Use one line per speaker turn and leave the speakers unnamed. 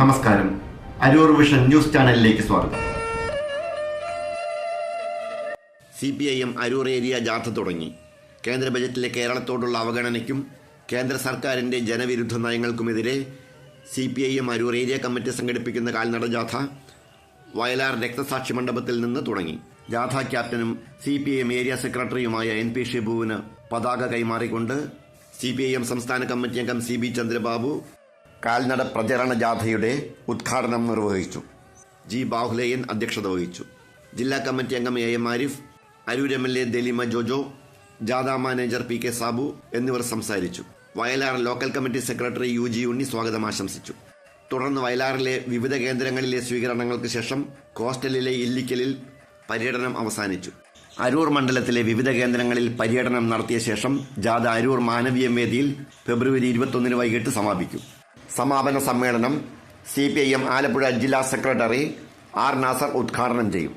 നമസ്കാരം. Aroor vision news ചാനലിലേക്ക് സ്വാഗതം.
C P I M Aroor area ജാഥ തുടങ്ങി. കേന്ദ്ര ബജറ്റിലെ കേരളത്തോടുള്ള അവഗണനയ്ക്കും കേന്ദ്ര സർക്കാരിന്റെ ജനവിരുദ്ധ നയങ്ങൾക്കുമെതിരെ C P I M Aroor area committee സംഘടിപ്പിക്കുന്ന കാൽനട ജാഥ വയലാർ രക്തസാക്ഷി മണ്ഡപത്തിൽ നിന്ന് തുടങ്ങി. ജാഥ ക്യാപ്റ്റനും C P I M area സെക്രട്ടറിയുമായ എൻ പി ഷിബുവിന് പതാക കൈമാറിക്കൊണ്ട് സി പി ഐ എം സംസ്ഥാന കമ്മിറ്റി അംഗം സി ബി ചന്ദ്രബാബു കാൽനട പ്രചരണ ജാഥയുടെ ഉദ്ഘാടനം നിർവഹിച്ചു. ജി. ബാഹുലേയൻ അധ്യക്ഷത വഹിച്ചു. ജില്ലാ കമ്മിറ്റി അംഗം A. M. Arif Aroor M. L. A. Dalima Jojo ജാഥ മാനേജർ പി. കെ. സാബു എന്നിവർ സംസാരിച്ചു. Vayalar local committee secretary U. G. Unni സ്വാഗതം ആശംസിച്ചു. തുടർന്ന് വയലാറിലെ വിവിധ കേന്ദ്രങ്ങളിലെ സ്വീകരണങ്ങൾക്ക് ശേഷം കോസ്റ്റലിലെ ഇല്ലിക്കലിൽ പര്യടനം അവസാനിച്ചു. അരൂർ മണ്ഡലത്തിലെ വിവിധ കേന്ദ്രങ്ങളിൽ പര്യടനം നടത്തിയ ശേഷം ജാഥ അരൂർ മാനവീയ വേദിയിൽ ഫെബ്രുവരി ഇരുപത്തൊന്നിന് വൈകിട്ട് സമാപിക്കും. സമാപന സമ്മേളനം C P I M Alappuzha ജില്ലാ സെക്രട്ടറി ആർ നാസർ ഉദ്ഘാടനം ചെയ്യും.